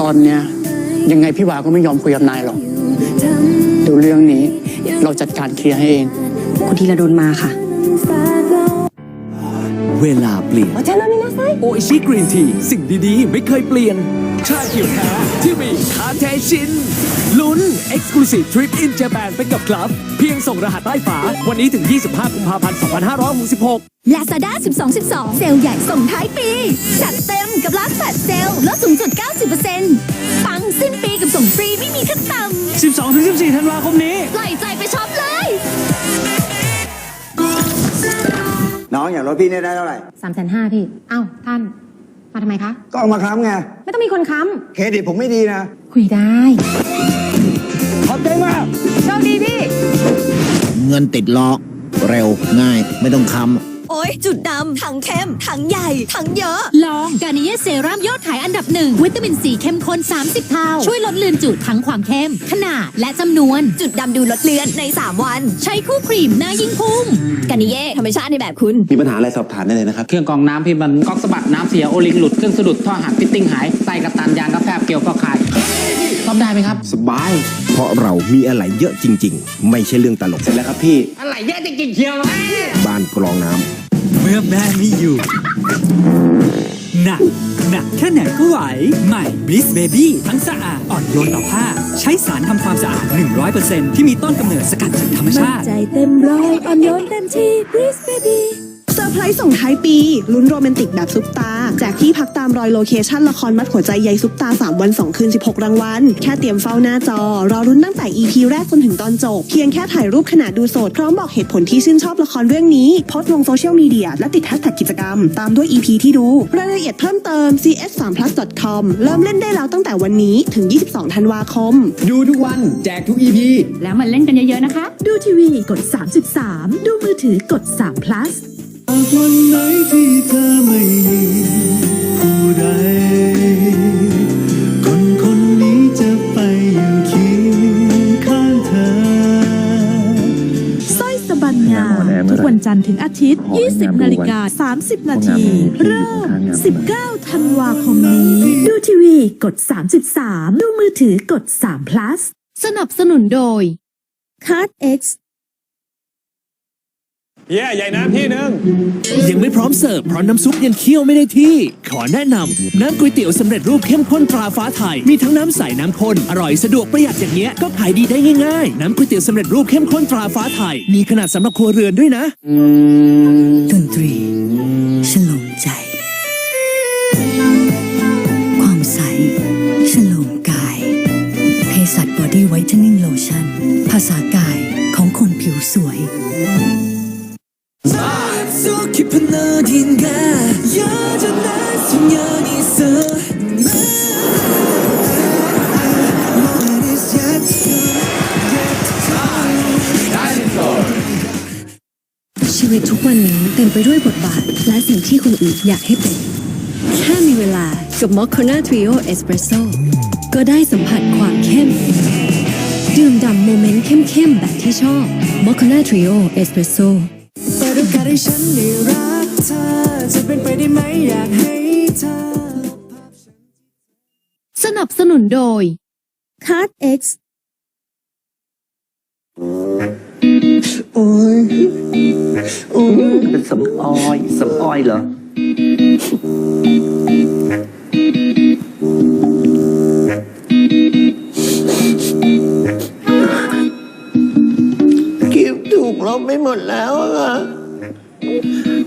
ตอนเนี้ยยังไงพี่วาก็ไม่ยอมคุยกับนายหรอกเดี๋ยวเรื่องนี้เราจัดการเคลียร์ให้เอง คุณธีรดลมาค่ะ เวลาเปลี่ยนโออิชิกรีนที สิ่งดีๆ ไม่เคยเปลี่ยน ชาเขียวแท้ที่มีคาเทชิน ลุ้น Exclusive Trip in Japan ไปกับคลับ เพียงส่งรหัสใต้ฝา วันนี้ถึง 25 กุมภาพันธ์ 2566 Lazada 12 12 เซลล์ใหญ่ส่งท้ายปี จัดเต็ม กับร้านแฟลชเซลล์ลดสูงสุด 90%ปังสิ้นปีกับส่งฟรีไม่มีขั้นต่ำ12-14ธันวาคมนี้ปล่อยใจไปช็อปเลย น้องอย่างรถพี่เนี่ยได้เท่าไหร่ สามแสนห้าพี่ เอ้าท่าน มาทำไมคะ ก็เอามาค้ำไง ไม่ต้องมีคนค้เครดิตผมไม่ดีนะำ คุยได้ ขอบใจมากโชคดีพี่เงินติดล้อเร็วง่ายไม่ต้องค้ำ โอ้ยจุดดำถังเข้มถังใหญ่ถังเยอะ ลองกานิเยเซรั่มยอดขายอันดับหนึ่งวิตามินซีเข้มข้น 30 เท่า ช่วยลดเลือนจุดทั้งความเข้ม ขนาดและจำนวน จุดดำดูลดเลือนใน 3 วัน ใช้คู่ครีมหน้ายิ่งพุ่งกานิเย่ธรรมชาติในแบบคุณ มีปัญหาอะไรสอบถามได้เลยนะครับ เครื่องกรองน้ำพี่มันก๊อกสะบัดน้ำเสียโอลิงหลุดเครื่องสะดุดท่อหักฟิตติ้งหายไตกระตันยางกระแฟบเกลียวก็ขาดซ่อมได้ไหมครับ สบาย เพราะเรามีอะไรเยอะจริง ๆ ไม่ใช่เรื่องตลกเสร็จแล้วครับพี่อะไรเยอะจริงๆเชียวบ้านกรองน้ำเมื่อแม่ไม่อยู่ หนัก หนักแค่ไหนก็ไหว ใหม่ Bliss Baby ทั้งสะอาด อ่อนโยนต่อผ้า ใช้สารทำความสะอาด 100%ที่มีต้นกำเนิดสกัดจากธรรมชาติ ใจเต็มร้อยอ่อนโยนเต็มที่ Breeze Baby เบบี้ ไพรส์ส่งท้ายปี ลุ้นโรแมนติกแบบซุปตา แจกที่พักตามรอยโลเคชั่นละครมัดหัวใจใยซุปตา 3 วัน 2 คืน 16 รางวัล แค่เตรียมเฝ้าหน้าจอ รอรุ้นตั้งแต่ EP แรกจนถึงตอนจบ เพียงแค่ถ่ายรูปขณะดูสด พร้อมบอกเหตุผลที่ชื่นชอบละครเรื่องนี้โพสต์ลงโซเชียลมีเดียและติดแฮชแท็กกิจกรรม ตามด้วย EP ที่ดู รายละเอียดเพิ่มเติม cs3plus.com เริ่มเล่นได้แล้วตั้งแต่วันนี้ถึง 22 ธันวาคม ดูทุกวัน แจกทุก EP แล้วมันเล่นกันเยอะๆนะคะ ดูทีวีกด 33 ดูมือถือกด3 plus วันไหนที่เธอไม่มีผู้ใด คนคนนี้จะไปอยู่เคียงข้างเธอ สร้อยสบันงาทุกวันจันทร์ถึงอาทิตย์ 20 นาฬิกา 30 นาที เริ่ม 19 ธันวาคมนี้ ดูทีวีกด 33 ดูมือถือกด3 plus สนับสนุนโดย Card X ยังไม่พร้อมเสิร์ฟเพราะน้ำซุปยังเคี่ยวไม่ได้ที่ ขอแนะนำน้ำก๋วยเตี๋ยวสำเร็จรูปเข้มข้นตราฟ้าไทย มีทั้งน้ำใสน้ำข้น อร่อยสะดวกประหยัดอย่างเงี้ยก็ขายดีได้ง่ายๆ น้ำก๋วยเตี๋ยวสำเร็จรูปเข้มข้นตราฟ้าไทย มีขนาดสำหรับครัวเรือนด้วยนะดนตรีฉลมใจ ความใสฉลมกายเภสัชบอดี้ไวท์เทนนิ่งโลชั่นภาษากายของคนผิวสวย 속 깊은 어딘가 여전한 소년이 있어 What is yet to come ชีวิตทุกวันนี้เต็มไปด้วยบทบาท และสิ่งที่คนอื่นอยากให้เป็น แค่มีเวลากับมอคคานาทริโอเอสเปรสโซ่ก็ได้สัมผัสความเข้ม ดื่มด่ำโมเมนต์เข้มๆ แบบที่ชอบมอคคานาทริโอเอสเปรสโซ่ เปิดโอกาส ให้ฉันได้รักเธอ จะเป็นไปได้ไหมอยากให้เธอ สนับสนุนโดย Card X เป็นสำออยสำออยเหรอ กิฟถูกลบไปหมดแล้วอะ Yeah.